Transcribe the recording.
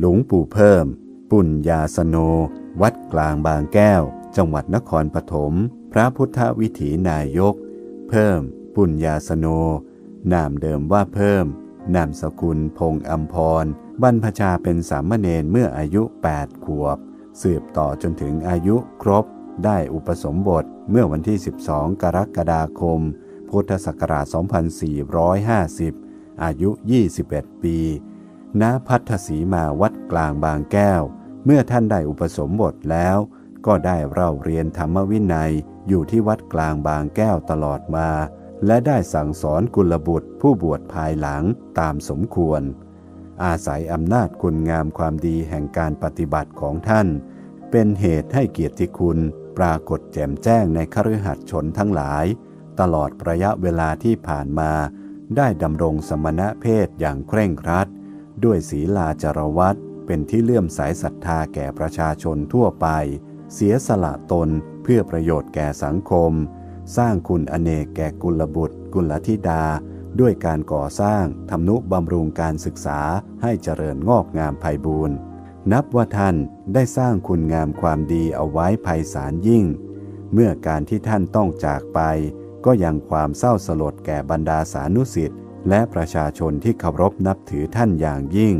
หลวงปู่เพิ่ม ปุญญาสโน วัดกลางบางแก้ว จังหวัดนครปฐม พระพุทธวิถีนายก เพิ่ม ปุญญาสโน นามเดิมว่าเพิ่ม นามสกุลพงษ์อัมพร บรรพชาเป็นสามเณรเมื่ออายุ 8 ขวบ สืบต่อจนถึงอายุครบ ได้อุปสมบทเมื่อวันที่ 12 กรกฎาคม พุทธศักราช 2450 อายุ 21 ปี ณพัทธสีมาวัดกลางบางแก้ว เมื่อท่านได้อุปสมบทแล้ว ก็ได้เล่าเรียนธรรมวินัยอยู่ที่วัดกลางบางแก้วตลอดมา และได้สั่งสอนกุลบุตรผู้บวชภายหลังตามสมควร อาศัยอำนาจคุณงามความดีแห่งการปฏิบัติของท่าน เป็นเหตุให้เกียรติคุณปรากฏแจ่มแจ้งในคฤหัสถ์ชนทั้งหลาย ตลอดระยะเวลาที่ผ่านมา ได้ดำรงสมณะเพศอย่างเคร่งครัด ด้วยศีลาจารวัตเป็นที่เลื่อมใสศรัทธาแก่ประชาชนทั่วไป เสียสละตนเพื่อประโยชน์แก่สังคม สร้างคุณอเนกแก่กุลบุตร กุลธิดา ด้วยการก่อสร้างทำนุบำรุงการศึกษาให้เจริญงอกงามไพบูรณ์นับว่าท่านได้สร้างคุณงามความดีเอาไว้ไพศาลยิ่ง เมื่อการที่ท่านต้องจากไป ก็ยังความเศร้าสลดแก่บรรดาสานุสิทธิ์ และประชาชนที่เคารพนับถือท่านอย่างยิ่ง